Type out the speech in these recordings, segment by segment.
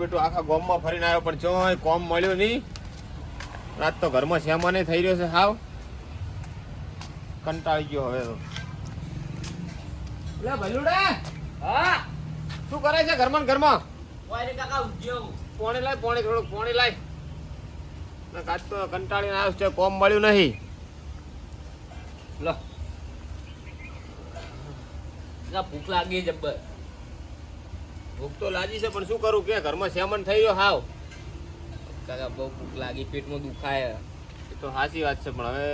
બેટું આખા ગોમમાં ફરીને આવ્યો પણ જો કોમ મળ્યો નહીં. રાત તો ઘરમાં શ્યામાને થઈ રહ્યો છે હાવ. કંટાળી ગયો હવે તો. ભલુડા. હા? શું કરે છે ઘરમાં ને ઘરમાં? પોણી લાય કોણે થોડુંક કોણે લાય. ને કાચ તો કંટાળીને આવ્યો છે કોમ મળ્યું નહીં. લો. ભૂખ લાગી જબ્બર. ભૂખ તો લાગી છે, પણ શું કરું? કે ઘરમાં સેમન થઈ ગયો, હાવ. કાકા, બહુ ભૂખ લાગી, પેટમાં દુખાય. એ તો સાચી વાત છે, પણ હવે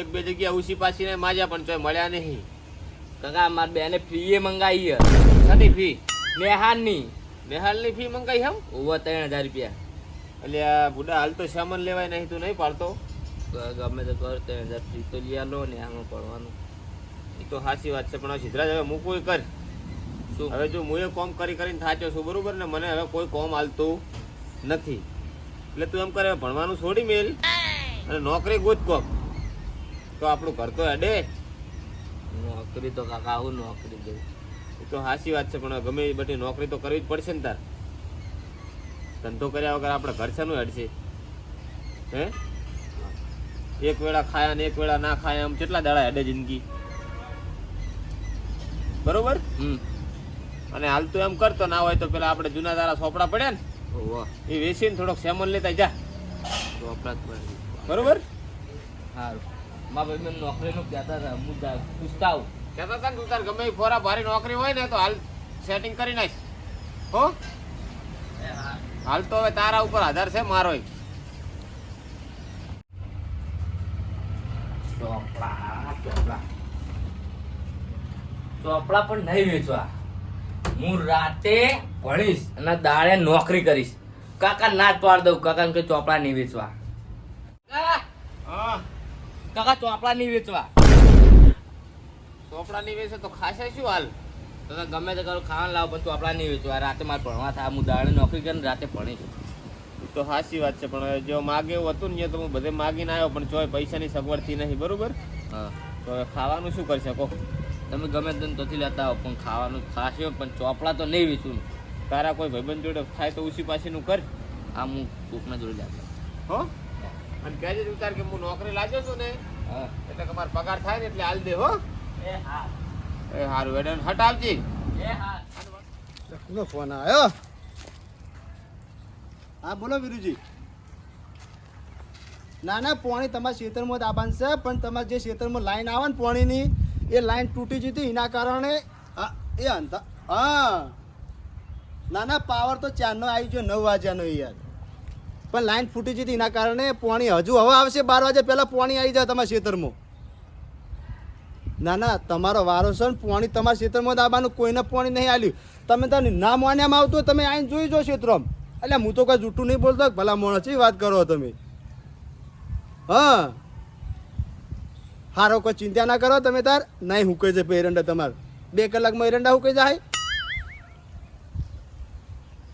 એક બે જગ્યા ઉસી પાસીને માજ્યા પણ ચોય મળ્યા નહીં. કાકા, માર બેને ફ્રીએ મંગાવી સાની ફી? નેહાનની નેહાલની ફી મંગાવી હમ ઓવર ત્રણ હજાર રૂપિયા. એટલે આ બુડા, હાલ તો સામાન લેવાય નહીં, તું નહીં પાડતો. ગમે તો કર ત્રણ હજાર ફી તો લઈ આલો ને, આમાં પડવાનું એ તો સાચી વાત છે, પણ સિદ્ધરાજ, હવે મૂકવું કર. હવે જો હું એ કોમ કરી કરીને થાચ્યો છું બરોબર ને? મને હવે કોઈ કોમ હાલતું નથી. એટલે તું એમ કરે ભણવાનું છોડી મેલ. અને નોકરી ગોત કોક. તો આપણું ઘર તો હેડે. નોકરી તો કાકા આવું નોકરી જવું એ તો સાચી વાત છે પણ ગમે એ બધી નોકરી તો કરવી જ પડશે ને તાર. ધંધો કર્યા વગર આપણે ઘર શાનું હેડશે? હે? એક વેળા ખાયા ને એક વેળા ના ખાયા આમ કેટલા દાડા હેડે જિંદગી? બરોબર? હમ. અને હાલ તો એમ કરતો ના હોય તો પેલા આપણે જૂના તારા સોપડા પડ્યા ને એ વેચીને થોડોક સેમન લેતા જા. બરોબર? સારું ભાઈ નોકરીનું કહેતા હતા હું પૂછતા આવું. કહેતા હતા ને તું તાર ગમે એ ફોરા ભારી નોકરી હોય ને તો હાલ સેટિંગ કરી નાખ. હો? હાલ તો હવે તારા ઉપર આધાર છે મારો ચોપડા ચોપડા પણ નહીં વેચવા. હું રાતે ભણીશ અને દાડે નોકરી કરીશ. કાકા ના જ પાડ દઉં. કાકા કે ચોપડા નહીં વેચવા. કાકા, હા. કાકા ચોપડા નહીં વેચવા. ચોપડા નહીં વેચે તો ખાશે શું હાલ? તમે ગમે તે કરો ખાવાનું લાવો પણ ચોપડા નહીં વેચવા. રાતે મારે ભણવા થાય. હું દાડે નોકરી કરીને રાતે ભણીશ. તો સાચી વાત છે પણ જો માગે એવું હતું ને તો હું બધે માગીને આવ્યો પણ ચોય પૈસાની સગવડથી નહીં બરોબર? હા. તો હવે ખાવાનું શું કરી શકો? તમે ગમે તેમ તોથી લેતા આવો પણ ખાવાનું ખાશે પણ ચોપડા તો નહીં વેચું. તારા કોઈ ભાઈબંધ જોડે થાય તો ઉસી પાસેનું કર. આ હું કોકના જોડે લેતો હો? અને કહેજે જ તાર કે હું નોકરી લાગ્યો છું ને હા. એટલે કે મારો પગાર થાય ને એટલે હાલ દે હો. એ હા એ હારું વેડન હટ આવજી એ હા કોનો ફોન આવ્યો હા બોલો વિરુજી. ના ના પોણી તમારા ખેતરમાં દાબાન છે પણ તમારે જે ખેતરમાં લાઈન આવે ને પોણીની એ લાઈન તૂટી જતી એના કારણે એ અંતા, હા. ના ના પાવર તો ચારનો આવી ગયો, નવ વાગ્યાનો યાર. પણ લાઈન ફૂટી જતી એના કારણે પોણી હજુ હવે આવશે બાર વાગે પહેલાં પોણી આવી જાય તમારા ખેતરમાં ના ના, તમારો વારો છે ને પોણી તમારા ક્ષેત્રમાં દાબાનું, કોઈને પોણી નહીં આવ્યું તમે તને ના માન્યામાં આવતું તમે આઈને જોઈ જો ક્ષેત્રમાં. એટલે હું તો કાંઈ જૂઠું નહીં બોલતો, ભલા મોણ છે વાત કરો તમે. હા. હારો કોઈ ચિંતા ના કરો, તમે તાર નહીં હુકે છે એરંડા તમારે. બે કલાકમાં એરંડા હુકે જાય.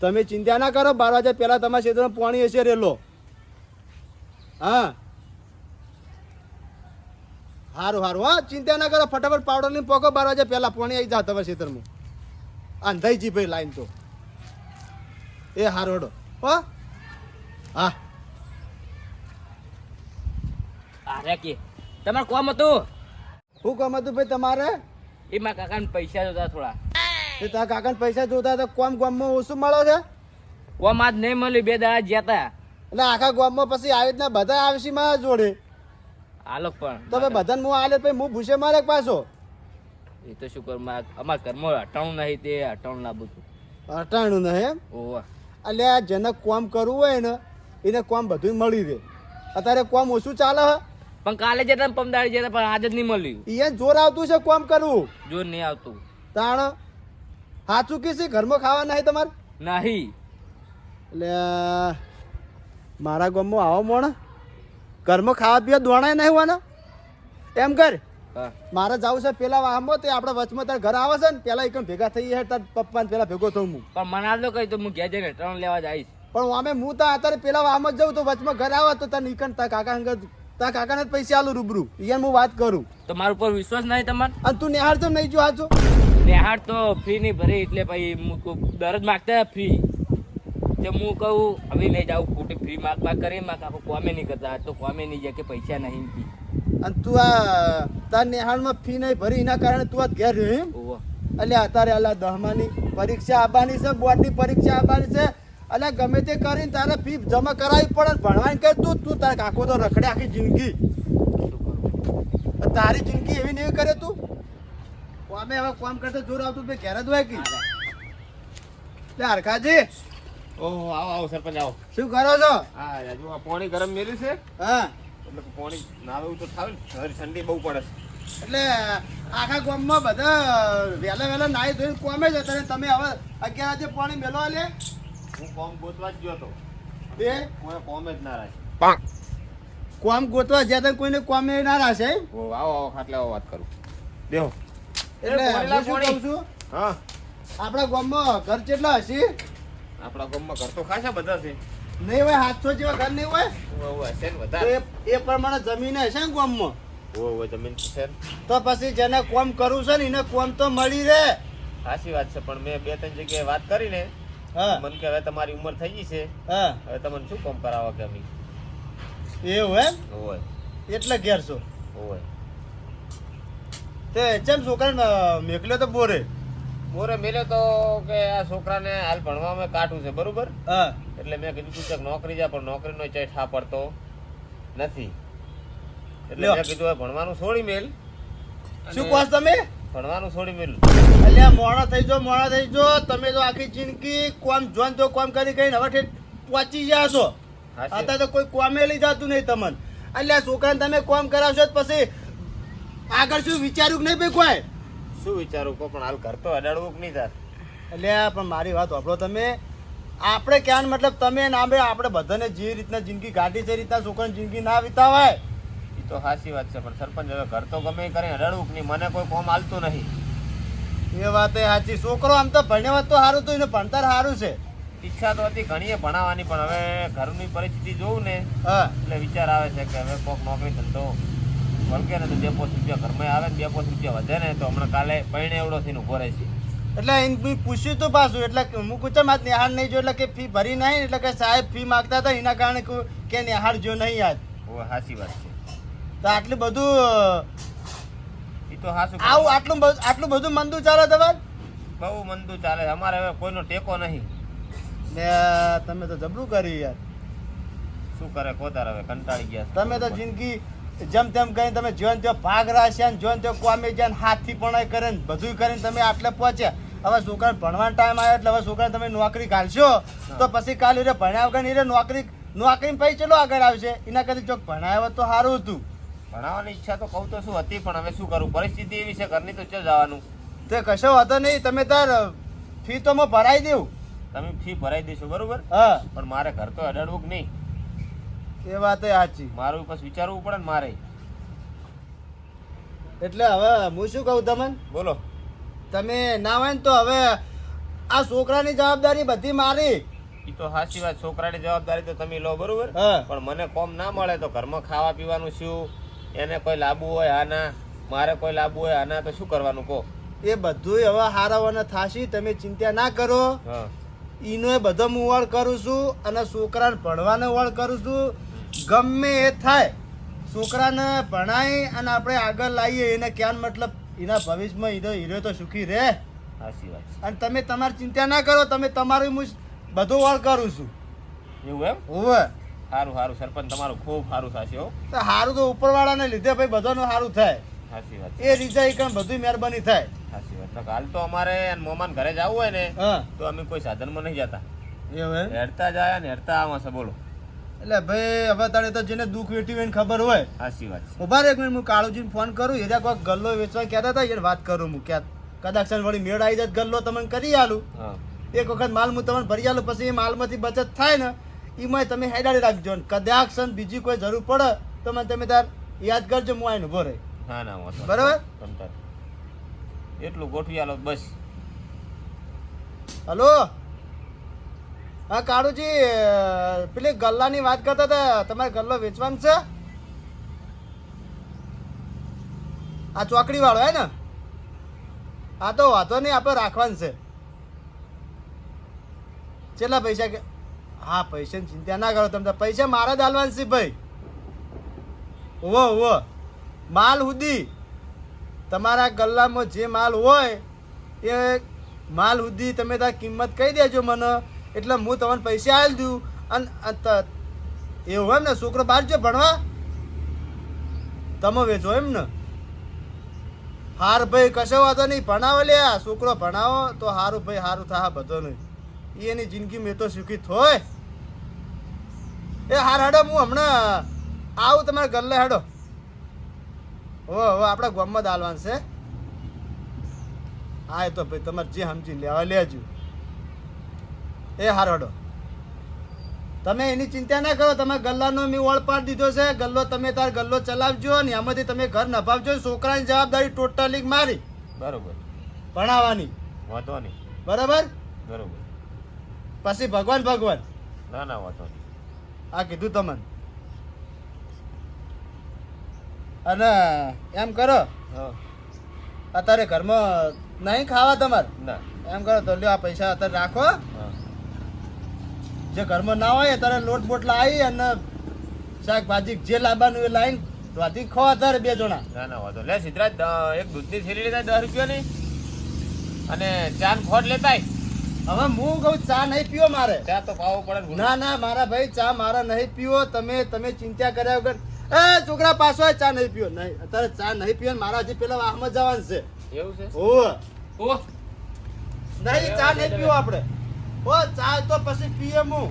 તમે ચિંતા ના કરો, બાર વાગ્યા પહેલાં તમારા ક્ષેત્રમાં પાણી હશે રેલો. હા. હારું હારું, હા, ચિંતા ના કરો, ફટાફટ પાવડર લઈને પોકો, બાર વાગ્યા પહેલા પાણી આવી જાવ તમારા ક્ષેત્રમાં. અંધાઈ જી ભાઈ લાઈન તો. એ હારોડો હો. હા. અરે કે તમારે કોમ હતું? શું કોમ હતું ભાઈ તમારે? એ મારા કાકાને પૈસા જોતા થોડા. તે તારા કાકાને પૈસા જોતા તો કોમ ગામમાં ઓછું મળે છે? કોમ આજ નહીં મળ્યું બે દાડા જ્યાં એટલે આખા ગામમાં પછી આવી રીતના બધા આવશે મારા જોડે. આલો પણ તો ભાઈ બધાને હું આલે પછી હું ભૂસે મારે પાછો? એ તો શું કરું મારા અમારા ઘરમાં અટાણું નહીં તે અટાણું લાવું છું અટાણું નહીં એમ? ઓવા એટલે જેને કોમ કરવું હોય ને એને કોમ બધું મળી રહે. અત્યારે કોમ ઓછું ચાલે હે? પણ કાલે જતા પમદાડી જતા પણ આજે જ નહીં મળ્યું. એ જોર આવતું છે કોમ કરવું. જોર નહીં આવતું. તાણ સાચું કે છે ઘરમાં ખાવા નહીં તમારે? નહીં. એટલે મારા ગામમાં આવો મોણ. ઘરમાં ખાવા પીવા દોણાય નહીં હોવાના. એમ કર. મારે જવું છે પેલા વાહમાં તે આપણે વચમાં તાર ઘર આવે છે ને પેલા એકમ ભેગા થઈ જાય તાર પપ્પાને પેલા ભેગો થઉં હું. પણ મને આજ કહી તો હું ઘેર જઈને લેવા જઈશ પણ અમે હું તો અત્યારે પેલા વાહમાં જ જઉં તો વચમાં ઘર આવે તો તાર નીકળ તાર કાકા અંગત તા કાકાને પૈસા આલું રૂબરૂ. અહીંયા હું વાત કરું. તો મારા ઉપર વિશ્વાસ નહીં તમારે? અને તું નિહાળ તો નહીં જો હાચો? નિહાળ તો ફી નહીં ભરી એટલે ભાઈ હું કોક દર જ માગતા ફી તે હું કહું હવે નહીં જાઉં ખોટી ફ્રી માર્ક માગ કરી માર્ક આખું કોમે નહીં કરતા તો કોમે નહીં જાય કે પૈસા નહીં ફી અને તું આ તાર નિહાળમાં ફી નહીં ભરી એના કારણે તું આ ઘેર રહ્યો એટલે અત્યારે અલા દહમાની પરીક્ષા આવવાની છે બોર્ડની પરીક્ષા આવવાની છે એટલે ગમે તે કરીને તારે ફી જમા કરાવી પડે ને ભણવાની કહે તું તું તારે કાકો તો રખડે આખી જિંદગી. તારી જિંદગી એવી નહીં કરે તું? કોમે હવે કોમ કરતા જોર આવતું બે ઘેર જ હોય કે? લે હરખાજી. ઓહો આવો આવો સરપંચ આવો. શું કરો છો? હા રાજુ આ પાણી ગરમ મેલ્યું છે. હા. એટલે પાણી એવું તો થાય ને ઠંડી બહુ પડે છે. એટલે આખા ગામમાં બધા વહેલા વહેલા નાહી ધોઈને કોમે જ હતા તમે હવે અગિયાર વાગે પાણી મેલો લે. હું કોમ ગોતવા જ ગયો તો. તે કોઈ કોમ જ ના રાખે કોમ ગોતવા જ્યાં તક કોઈને કોમે ના રાખે ઓ આવો આવો ખાટલે આવો વાત કરું. દેહો એટલે એ હું શું કહું છું? હા. આપણા ગામમાં ઘર કેટલા હશે? આપણા ગામમાં ઘર તો ખાસા બધા છે. નહીં હોય સાતસો જેવા ઘર નહીં હોય? વધારે. એ એ પ્રમાણે જમીન હશે ને ગામમાં? ઓ ઓ જમીન છે તો પછી જેને કોમ કરવું છે ને એને કોમ તો મળી રહે. સાચી વાત છે પણ મેં બે ત્રણ જગ્યાએ વાત કરીને મને કે હવે તમારી ઉંમર થઈ ગઈ છે. હવે તમને શું કામ કરાવો કે અમે? એવું એમ? હોય. એટલે ઘેર છો? ઓય તે ચમ છોકરાને મેકલ્યો તો બોરે? મોરે મેલ્યો તો કે આ છોકરાને હાલ ભણવામાં કાઢવું છે બરોબર? એટલે મેં કીધું તું નોકરી જા પણ નોકરીનો ચય ઠા પડતો નથી. એટલે મેં કીધું ભણવાનું છોડી મેલ. શું કહો તમે? ભણવાનું છોડી મેલું. અલ્યા મોડા થઈ જો મોડા થઈ જો તમે તો આખી જિંદગી કોમ જોન તો કોમ કરી કઈ હવે પહોંચી ગયા છો. અત્યારે તો કોઈ કોમે લઈ જતું નહીં તમને. અલ્યા છોકરાને તમે કોમ કરાવશો પછી આગળ શું વિચાર્યું કે નહીં ભાઈ કોઈ? શું વિચારું? કહો પણ હાલ ઘર તો અડાડવું કે નહીં તાર? અલ્યા પણ મારી વાત વાપરો તમે. આપણે ક્યાં મતલબ તમે ના બે આપણે બધાને જે રીતના જિંદગી કાઢી છે રીતના છોકરાની જિંદગી ના વિતાવાય. એ તો સાચી વાત છે પણ સરપંચ હવે ઘર તો ગમે કરે રડવું નહીં મને કોઈ કોમ હાલતું નહીં. એ વાત એ સાચી છોકરો આમ તો ભણ્યા હોત તો સારું તો એને ભણતર સારું છે. ઈચ્છા તો હતી ઘણીએ ભણાવવાની પણ હવે ઘરની પરિસ્થિતિ જોઉં ને એટલે વિચાર આવે છે કે હવે કોક નોકરી ધંધો વળગે ને તો બે પોસ રૂપિયા ઘરમાં આવે ને બે પોસ રૂપિયા વધે ને તો હમણાં કાલે પૈણે એવડો થઈને ઊભો રહે છે. એટલે મેં પૂછ્યું તો પાછું એટલે હું પૂછ્યા મારે નિહાળ નહીં જો એટલે કે ફી ભરી નહીં? એટલે કે સાહેબ ફી માગતા હતા એના કારણે કે નિહાળ જો નહીં ઓ સાચી વાત છે. તો આટલું બધું એ તો સાચું આવું આટલું બધું આટલું બધું મંદુ ચાલે તમારે? બહુ મંદુ ચાલે. અમારે હવે કોઈનો ટેકો નહીં. ને તમે તો જબરું કર્યું યાર. શું કરે કોતાર હવે? કંટાળી ગયા તમે તો જિંદગી જેમ તેમ કરીને તમે જોન ત્યાં ભાગ રાખ્યા ને જોન ત્યાં કોમે ને હાથથી પણ કરે ને બધું કરીને તમે આટલે પહોંચ્યા. હવે છોકરાને ભણવાનો ટાઈમ આવ્યો એટલે હવે છોકરાને તમે નોકરી કાઢશો? તો પછી કાલે રે ભણ્યા વગર એ નોકરી નોકરી પછી ચલો આગળ આવશે? એના કદી ચોક ભણાવ્યો તો સારું હતું. ભણાવવાની ઈચ્છા તો કહું તો શું હતી પણ હવે શું કરું? પરિસ્થિતિ એવી છે ઘરની તો ચાલ જવાનું. તે કશો વાંધો નહીં તમે તાર ફી તો હું ભરાઈ દઉં. તમે ફી ભરાઈ દઈશું બરોબર? હા. પણ મારે ઘર તો અડાડવું કે નહીં? એ વાત સાચી. મારું પછી વિચારવું પડે ને મારે. એટલે હવે હું શું કહું તમને? બોલો. તમે ના હોય ને તો હવે આ છોકરાની જવાબદારી બધી મારી. એ તો સાચી વાત છોકરાની જવાબદારી તો તમે લો બરોબર? હા. પણ મને કોમ ના મળે તો ઘરમાં ખાવા પીવાનું શું? એને કોઈ લાવવું હોય આના મારે કોઈ લાવવું હોય આના તો શું કરવાનું કહો? એ બધું હવે હારાવાના થાશી તમે ચિંતા ના કરો. ઈનો એ બધો હું વળ કરું છું અને છોકરાને ભણવાનો વળ કરું છું. ગમે એ થાય છોકરાને ભણાય અને આપણે આગળ લાવીએ એને ક્યાં મતલબ એના ભવિષ્યમાં હીરો હીરો તો સુખી રહે. સાચી વાત અને તમે તમારી ચિંતા ના કરો તમે તમારું હું બધું વળ કરું છું. એવું એમ? હોવે. સારું સારું સરપંચ તમારું ખૂબ સારું થશે હો. તો સારું તો ઉપરવાળાને લીધે ભાઈ બધાનું સારું થાય. સાચી વાત એ રીતે કણ બધું મહેરબાની થાય. સાચી વાત. હાલ તો અમારે મોમાન ઘરે જવું હોય ને તો અમે કોઈ સાધનમાં નહીં જતા. હેડતા જાય ને હેડતા આવા છે બોલો. એટલે ભાઈ હવે તારે તો જેને દુઃખ વેઠી હોય એને ખબર હોય. સાચી વાત ઊભા એક મિનિટ હું કાળુજીને ફોન કરું એરિયા કોઈ ગલ્લો વેચવા કહેતા હતા એને વાત કરું હું ક્યાં કદાચ વળી મેળ આવી જાય ગલ્લો તમને કરી આલું. એક વખત માલ હું તમને ભરી આલું પછી એ માલમાંથી બચત થાય ને એમાં તમે હેડાડી રાખજો ને કદાચ સન બીજી કોઈ જરૂર પડે તો મને તમે તાર યાદ કરજો હું આઈને ઊભો રહી. ના ના બરાબર? એટલું ગોઠવી આલો બસ. હલો? હા કાળુજી પેલી ગલ્લાની વાત કરતા હતા તમારે ગલ્લો વેચવાનો છે? આ ચોકડી વાળો હે ને? હા તો વાંધો નહીં આપણે રાખવાનું છે. કેટલા પૈસા કે હા પૈસાની ચિંતા ના કરો તમે પૈસા મારા જ હાલવાના છે ભાઈ. ઓવો ઓવો માલ સુધી તમારા ગલ્લામાં જે માલ હોય, એ માલ સુધી તમે તાર કિંમત કહી દેજો મને. એટલે હું તમને પૈસા આવી દઉં. અને એવું એમ ને, છોકરો બહાર જો ભણવા. તમે વેચો એમ ને. હાર ભાઈ કશો વાંધો નહીં, ભણાવો લે છોકરો ભણાવો, તો હારું ભાઈ, હારું થા, બધો નહીં. એની જિંદગી મેં તો સુખી થોય એ હાર હાડો હું હમણાં આવું તમારા ગલ્લે હાડો. હો હો આપણે ગામમાં દાલવાન છે. હા એ તો ભાઈ તમારે જે સમજી લેવા લેજો. એ હાર હાડો. તમે એની ચિંતા ના કરો તમે ગલ્લાનો મેં ઓળ પાડી દીધો છે. ગલ્લો તમે તાર ગલ્લો ચલાવજો ને એમાંથી તમે ઘર નભાવજો છોકરાની જવાબદારી ટોટલી મારી. બરોબર. ભણાવવાની. વાંધો નહીં. બરાબર? બરોબર. પછી ભગવાન ભગવાન. ના ના વાંધો નહીં. આ કીધું તમને. અને એમ કરો હા. અત્યારે ઘરમાં નહીં ખાવા તમારે? એમ કરો તો લ્યો આ પૈસા અત્યારે રાખો. જે ઘરમાં ના હોય અત્યારે લોટ બોટ લાવી અને શાકભાજી જે લાવવાનું એ લાવીને વાતી ખો અત્યારે બે જણા. ના ના વાંધો. લે સિદ્ધરાજ એક દૂધની થેલી લેતા દસ રૂપિયાની અને ચાર ખોટ લેતા હવે હું કહું ચા નહીં પીવો મારે. ચા તો પાવો પડે ના ના મારા ભાઈ ચા મારા નહીં પીવો. તમે તમે ચિંતા કર્યા વગર. એ છોકરા પાછો ચા નહીં પીવો નહીં અત્યારે ચા નહીં પીવો મારા હજી પેલા વાહમાં જવાનું છે. એવું છે? ઓહ ઓ નહીં ચા નહીં પીવો આપણે. ઓ ચા તો પછી પીએ હું.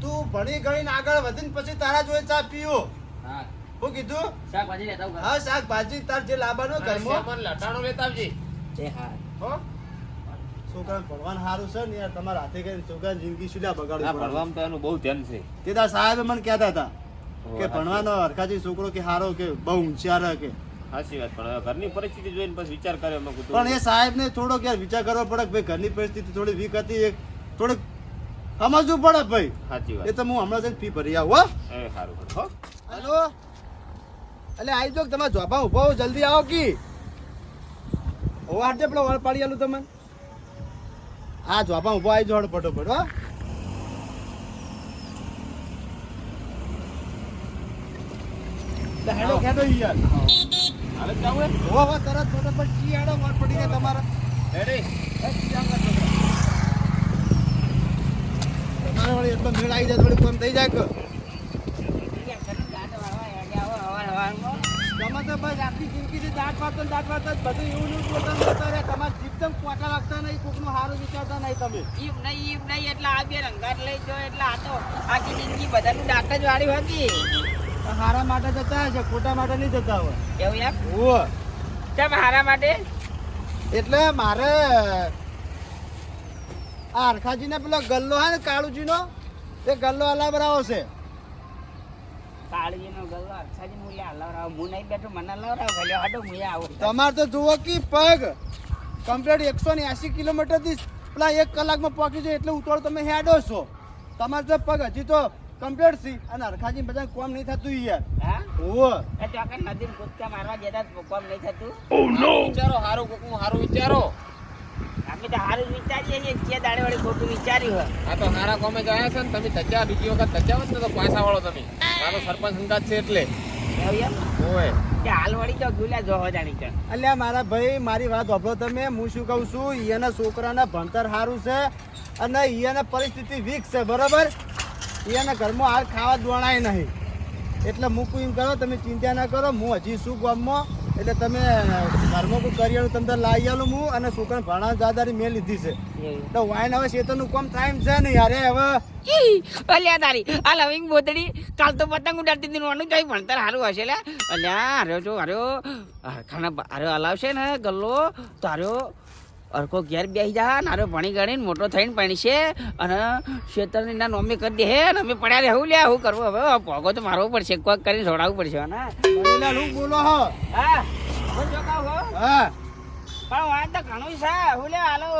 તું ભણી ગણીને આગળ વધીને પછી તારા જોડે ચા પીવો હા. હું કીધું? શાકભાજી લેતા હા શાકભાજી તાર જે લાવવાનો ઘરમાં. લટાણું લેતા આવજે. એ હા. હો. ભણવાનું સારું છે ને યાર તમારા હાથે કરીને છોકરાની જિંદગી ભણવામાં તો એનું બહુ ધ્યાન છે. તે તાર સાહેબે મને કહેતા હતા કે ભણવાનો હરખાજી છોકરો કે સારો કે બહુ હોશિયાર કે. સાચી વાત પણ ઘરની પરિસ્થિતિ જોઈને પછી વિચાર કર્યો મેં કીધું પણ એ સાહેબને થોડોક યાર વિચાર કરવો પડે ભાઈ ઘરની પરિસ્થિતિ થોડી વીક હતી એક થોડીક સમજવું પડે ભાઈ. સાચી એ વાત તો હું હમણાં જઈને ફી ભરી આવું હો. એ સારું હો. હેલો? એટલે આવી જો તમે જોબા ઊભો જલ્દી આવો કી. ઓ હાટે પેલો વળ પાડી આલું તમે હા જોબા ઊભો આવી જોડ ફટોફટ હો. લે, હેડો હેડો ઈ યાર. હાલે જ હો હો તરત ફટોફટ ચી હેડો વળ પડી ગયા તમારા. હેડે એ આગળ છોકરા. તમારે વળી એટલો મેળ આવી જાય થોડી કોમ થઈ જાય કે ગમે તો બસ આખી જિંદગીથી દાંત વાગતો દાંત વાગતો જ બધું એવું ને એવું પોતાનું કરતા તમારે જીભ પોટા વાગતા નહીં, કોકનું સારું વિચારતા નહીં તમે. ઈમ નહીં ઈમ નહીં એટલે આ બે રંગાટ લઈ જો એટલે આ તો આખી જિંદગી બધાનું દાંત જ વાળ્યું હતી હારા માટે જતા હશે, ખોટા માટે નહીં જતા હોય. એવું એમ ઓવે. કેમ હારા માટે એટલે મારે આ હરખાજીને પેલો ગલ્લો હે ને કાળુજીનો એ ગલ્લો અલાબરાવો છે કાળજીનો ગલ્લો અરસાજી મૂલ્ય હલાવરાવ હું નહીં બેઠો મને હલાવરાવ ભલે હટો હું આવું. તમારે તો જુઓ કે પગ. કમ્પ્લીટ એકસો ને એસી કિલોમીટરથી પેલા એક કલાકમાં પહોંચી જાય એટલે ઉતાળો તમે હેડો છો. તમારે તો પગ હજી તો કમ્પ્લીટ છે. અને હરખાજી બધા કોમ નહીં થતું યાર. એ તો આખા નદી કૂદકા મારવા જતા કોમ નહીં થતું? વિચારો હારું કોકનું હારું વિચારો. અમે તો હારું વિચારીએ છીએ જે દાડે વળી ખોટું વિચાર્યું હોય. આ તો હારા કોમે જ છે ને તમે તચ્યા બીજી વખત તચ્યા હોત ને તો પાછા વાળો તમે મારો સરપંચ અંદાજ છે એટલે. એમ? ઓય. કે હાલ વળી તો ગુલા જોહો જાણી છે. અલ્યા મારા ભાઈ મારી વાત સાંભળો તમે. હું શું કહું છું ઈયાના છોકરાના ભણતર સારું છે અને ઈયાના પરિસ્થિતિ વીક છે બરાબર? ઈયાના ઘરમાં હાલ ખાવા દોણાય નહીં. એટલે મૂકું એમ કરો તમે ચિંતા ના કરો. હું હજી શું ગામમાં એટલે તમે ઘરમાં કોઈ કરિયાણું તમને લાવી આલું હું અને છોકરાને ભાણા દાદાની મેં લીધી છે. તો વાઈન હવે શેતરનું કોમ ટાઈમ છે ને યારે હવે અલ્યા તારી આ લવિંગ બોતડી કાલ તો પતંગ ઉડાડતી હતી નોનું જોઈ ભણતર સારું હશે લે અલ્યા હાર્યો જો હાર્યો. ખાના હાર્યો હલાવશે ને ગલ્લો તો અરકો ઘેર બેસી જા નારો ભણી ગણીને મોટો થઈને ભણશે અને શેતરની ના નોમી કરી દે હે અમે પડ્યા રહેવું લે શું કરવું હવે પોગો તો મારવો પડશે કોક કરીને છોડાવવું પડશે ને? હું બોલો હો. હા હું. પણ વાત તો ઘણું છે હું લે હાલો.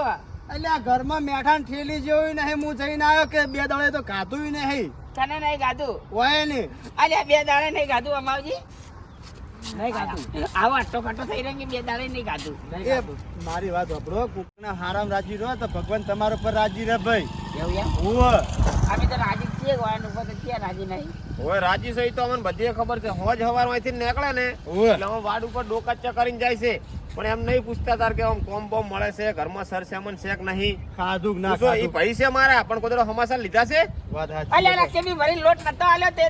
એટલે ઘરમાં મેઠાન ઠેલી જેવું નહીં હું જઈને આવ્યો કે બે દાડે તો ખાધું નહીં? તને નહીં ખાધું? હોય નહીં. અલ્યા બે દાડે નહીં ખાધું અમાવજી. નહીં ગાધું. આવો અટ્ટો કટ્ટો થઈ રહ્યો બે દાડે નહીં ગાધું. મારી વાત વાપરો કુકના હારામ રાજી રહો તો ભગવાન તમારા પર રાજી રહે ભાઈ. એવું એમ? હુવ અમે તો રાજી રાજી એક ઉપર તો ક્યાં રાજી નહીં? ઓય રાજી સહી તો અમને બધી ખબર છે. હોજ હવારમાંથી નીકળે ને એટલે અમે વાડ ઉપર ડોકાચા કરીને જાય છે. પણ એમ નહીં પૂછતા તાર કે આમ કોમ બોમ મળે છે ઘરમાં સર સેમન છે કે નહીં? ખાધું ના તો એ છે મારા પણ કોદરો હમાસા લીધા છે? વાત અલ્યા સાચી રકેબી ભરી લોટ નતો આલ્યો તે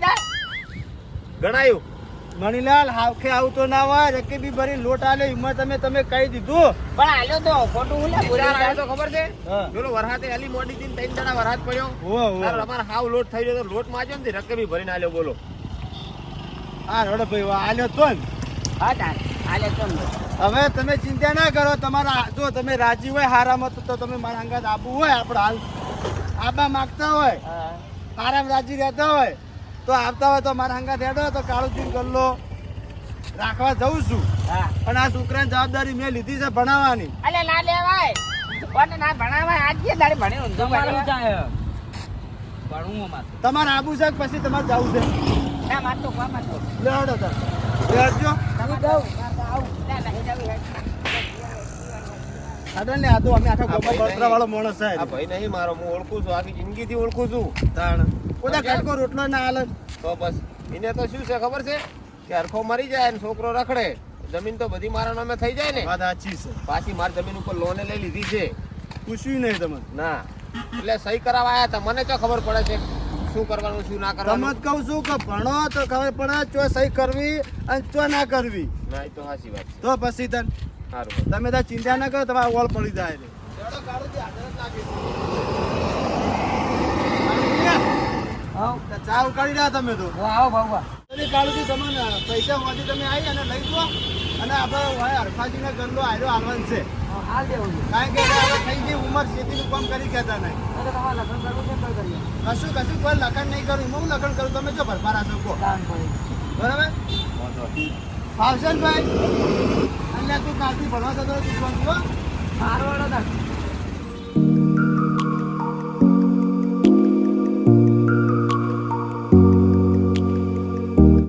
ગણાયું. મણીલાલ હાવખે આવતો ના હોય રકે બી ભરી લોટ આલે હિંમત તમે તમે કહી દીધું. પણ આલ્યો તો ખોટું હું લે તો ખબર છે. પેલો વરસાદે એલી મોડી થી ત્રણ જણા વરસાદ પડ્યો. ઓ ઓ તાર અમારે હાવ લોટ થઈ ગયો તો લોટ માજ્યો ને રકે બી ભરીને આલ્યો બોલો. હા રડો ભાઈ વાહ, આલ્યો તો ને હા તાર. આલ્યો તો ને. હવે તમે ચિંતા ના કરો તમારા જો તમે રાજી હોય હારામાં તો- તો તમે મારા અંગાત આબુ હોય આપણે હાલ આબા માગતા હોય હારામ રાજી રહેતા હોય. તો આવતા હોય તો મારા અંગાત હેડો તો કાળુજી ગલ્લો રાખવા જઉં છું. હા. પણ આ છોકરાની જવાબદારી મેં લીધી છે ભણાવવાની. અલ્યા ના લેવાય. કોને ના ભણાવાય. આજ કે દાડે ભણ્યો. ભણવું મારે તમારે આબુ છે પછી તમારે જવું છે? ના માર તો કોમ હતો. લે હેડો તાર તમે જાઓ આવું. ના નહીં જવું હાડો ને આ તો અમે આખા આ ભાઈ વાળો માણસ છે. આ ભાઈ નહીં મારો હું ઓળખું છું આખી જિંદગી થી ઓળખું છું. તાણ. ઓલા કટકો રોટલો ના હાલે. તો બસ એને તો શું છે ખબર છે? કે હરખો મરી જાય ને છોકરો રખડે જમીન તો બધી મારા નામે થઈ જાય ને. વાત સાચી છે. પાછી મારી જમીન ઉપર લોને લઈ લીધી છે. પૂછ્યું નહીં તમે ના. એટલે સહી કરાવવા આયા હતા. મને તો ખબર પડે છે શું કરવાનું શું ના કરવાનું? કઉ કહું છું કે ભણો તો ખબર પડે ચો સહી કરવી અને ચો ના કરવી. ના એ તો સાચી વાત તો પછી તન તમે ત્યાં ચિંતા ના કરો તમારે ઓળ પડી જાય. તો ચા ઉકાળી રહ્યા તમે તો. વાહ વાહ વાહ એટલે કાળુજી તમને પૈસા માંથી તમે આવી અને લઈ જાઓ. અને આપણે હવે હરફાજીને ગલ્લો આયરો હાલવાનું છે. હાલ દેવું છે. કારણ કે થઈ ગઈ ઉંમર ખેતીનું કામ કરી કહેતા નહીં. તો તમારે લગ્ન કરવું છે કશું કશું કોઈ લખણ નહીં કરું. હું લખણ કરું તમે જો ભરપારા પડી બરાબર? ફાવશન ભાઈ? અને તું કાલથી ભણવા જતો સારું હેડો તાર.